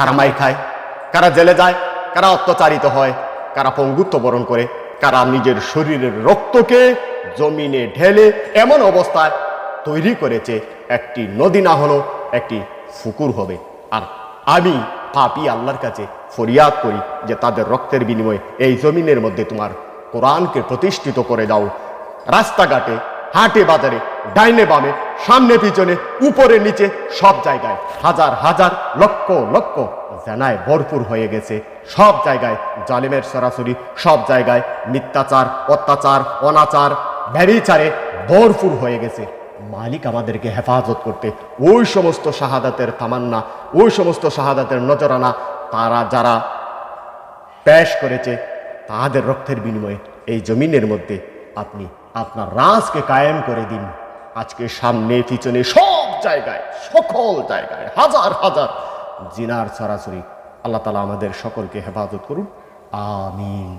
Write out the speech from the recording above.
কারা মাই খায়, কারা জেলে যায়, কারা অত্যাচারিত হয়, কারা পঙ্গুত্ব বরণ করে, কারা নিজের শরীরের রক্তকে জমিনে ঢেলে এমন অবস্থায় তৈরি করেছে, একটি নদী না হলো একটি ফুকুর হবে। আর আমি পাপি আল্লাহর কাছে ফরিয়াদ করি যে তাদের রক্তের বিনিময়ে এই জমিনের মধ্যে তোমার কোরআনকে প্রতিষ্ঠিত করে দাও। রাস্তাঘাটে, হাটে, বাজারে ডাইনে বামে, সামনে পিছনে, উপরে নিচে, সব জায়গায়। হাজার হাজার লক্ষ লক্ষ জানায় ভরপুর হয়ে গেছে। সব জায়গায় জালিমের সরাসরি, সব জায়গায় মিথ্যাচার, অত্যাচার, অনাচার ব্যবিচারে ভরপুর হয়ে গেছে। মালিক আমাদেরকে হেফাজত করতে ওই সমস্ত শাহাদাতের তামান্না, ওই সমস্ত শাহাদাতের নজরানা, তারা যারা পেশ করেছে, তাদের রক্তের বিনিময়ে এই জমিনের মধ্যে আপনি আপনার রাজকে কায়েম করে দিন। আজকে সামনে, পিছনে সব জায়গায়, সকল জায়গায় হাজার হাজার জিনার সরাসরি আল্লাহ তালা আমাদের সকলকে হেফাজত করুন। আমিন।